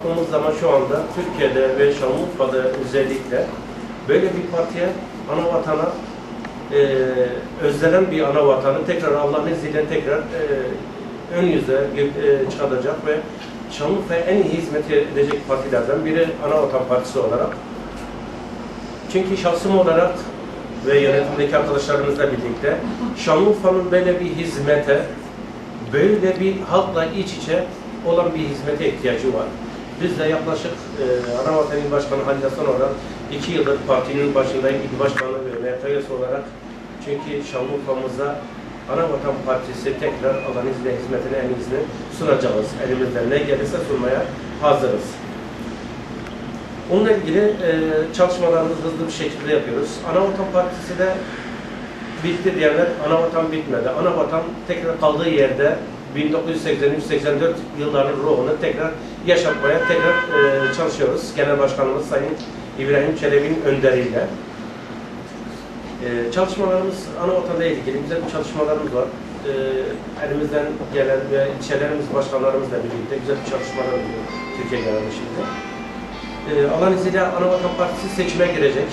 Baktığımız zaman şu anda Türkiye'de ve Şanlıurfa'da özellikle böyle bir partiye ana vatana e, özlenen bir ana vatanı tekrar Allah'ın izniyle tekrar e, ön yüze e, çıkaracak ve Şanlıurfa'ya en iyi hizmet edecek partilerden biri ana vatan partisi olarak. Çünkü şahsım olarak ve yönetimdeki arkadaşlarımızla birlikte Şanlıurfa'nın böyle bir hizmete, böyle bir halkla iç içe olan bir hizmete ihtiyacı var. Biz de yaklaşık e, Anavatan İl Başkanı Halil Hasan olarak iki yıldır partinin başındayım, il başkanı ve MFYS olarak. Çünkü Şanlıurfa'mıza Anavatan Partisi tekrar Allah'ın izniyle hizmetine iyisini sunacağız. Elimizden ne gelirse sunmaya hazırız. Onunla ilgili e, çalışmalarımızı hızlı bir şekilde yapıyoruz. Anavatan Partisi de bitti diyenler Anavatan bitmedi. Anavatan tekrar kaldığı yerde 1983-84 yılların ruhunu tekrar yaşatmaya tekrar e, çalışıyoruz. Genel Başkanımız Sayın İbrahim Çelebi'nin önderiyle. E, çalışmalarımız Anavatan'la ilgili güzel çalışmalarımız var. E, elimizden gelen ve ilçelerimiz başkanlarımızla birlikte güzel bir çalışmalar oluyor Türkiye genelinde şimdi. E, Allah'ın izniyle Anavatan Partisi seçime girecek.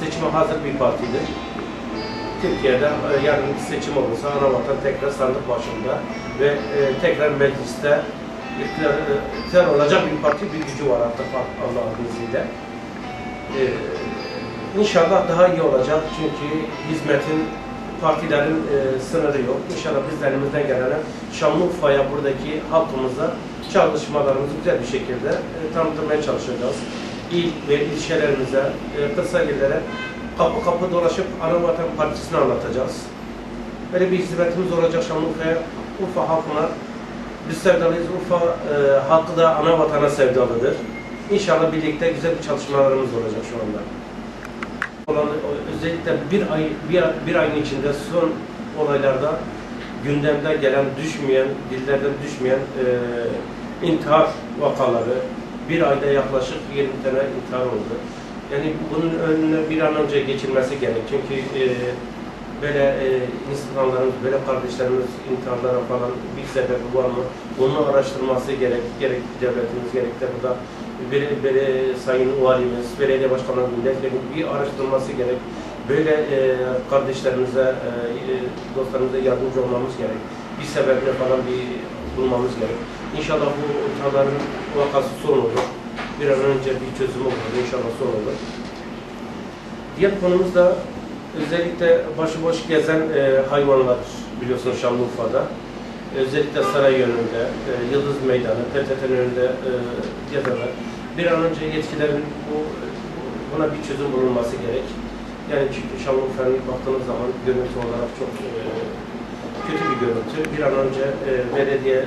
Seçime hazır bir partidir. Türkiye'de e, yarın seçim olursa Anavatan tekrar sandık başında ve e, tekrar mecliste e, iktidar olacak bir parti bir gücü var artık Allah'ın izniyle. İnşallah daha iyi olacak çünkü hizmetin partilerin e, sınırı yok. İnşallah biz de elimizden gelen Şanlıurfa'ya buradaki halkımıza çalışmalarımızı güzel bir şekilde e, tanıtmaya çalışacağız. İl ve ilçelerimize, e, kırsal illere kapı kapı dolaşıp Anavatan Partisi'ni anlatacağız. Böyle bir hizmetimiz olacak Şanlıurfa'ya. Urfa halkına biz sevdalıyız. Urfa e, halkı da ana vatana sevdalıdır. İnşallah birlikte güzel bir çalışmalarımız olacak şu anda olan özellikle bir ay bir, bir ayın içinde son olaylarda gündemde gelen düşmeyen dillerden düşmeyen e, intihar vakaları bir ayda yaklaşık 20 tane intihar oldu. Yani bunun önüne bir an önce geçilmesi gerek. Çünkü e, böyle e, insanlarımız, böyle kardeşlerimiz intiharlara falan bir sebebi var mı? Bunu araştırması gerek, gerek devletimiz, gerek de burada bir, bir sayın valimiz, belediye başkanları, milletvekili bir araştırması gerek. Böyle e, kardeşlerimize, e, e, dostlarımıza yardımcı olmamız gerek. Bir sebeple falan bir bulmamız gerek. İnşallah bu intiharların vakası son olur. Bir an önce bir çözüm olur. İnşallah son olur. Diğer konumuz da özellikle başıboş gezen e, hayvanlar biliyorsunuz Şanlıurfa'da. Özellikle saray yönünde, e, Yıldız Meydanı, PTT'nin önünde e, gezenler. Bir an önce yetkililerin bu, buna bir çözüm bulunması gerek. Yani çünkü Şanlıurfa'ya baktığınız zaman görüntü olarak çok e, kötü bir görüntü. Bir an önce e, belediye,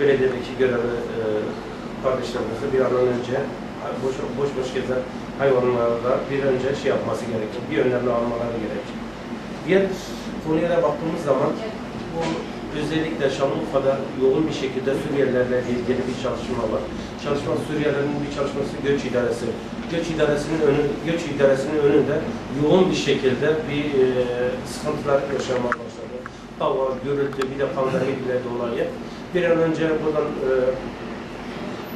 belediyedeki görevli e, kardeşlerimizi bir an önce boş boş, boş gezen hayvanlarda bir önce şey yapması gerekir. Bir önlemle almaları gerekir. Diğer konuya da baktığımız zaman bu özellikle Şanlıurfa'da yoğun bir şekilde Suriyelilerle ilgili bir çalışma var. Çalışma Suriyelilerin bir çalışması göç idaresi. Göç idaresinin önü, göç idaresinin önünde yoğun bir şekilde bir e, sıkıntılar yaşamaya başladı. Hava, gürültü, bir de pandemi bile dolayı. Bir an önce buradan e,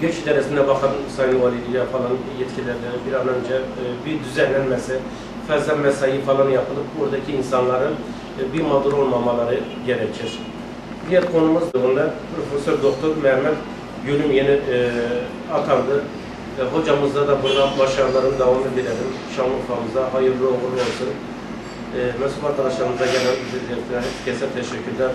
Göç İdaresi'ne bakan Sayın Valiliğe falan yetkililerle bir an önce bir düzenlenmesi, fazla mesai falan yapılıp buradaki insanların e, bir mağdur olmamaları gerekir. Diğer konumuz da bunda Profesör Doktor Mehmet Gülüm yeni e, atandı. E, hocamıza da buradan başarıların devamını dilerim. Şanlıurfa'mıza hayırlı uğurlu olsun. E, mensup arkadaşlarımıza gelen herkese teşekkürler.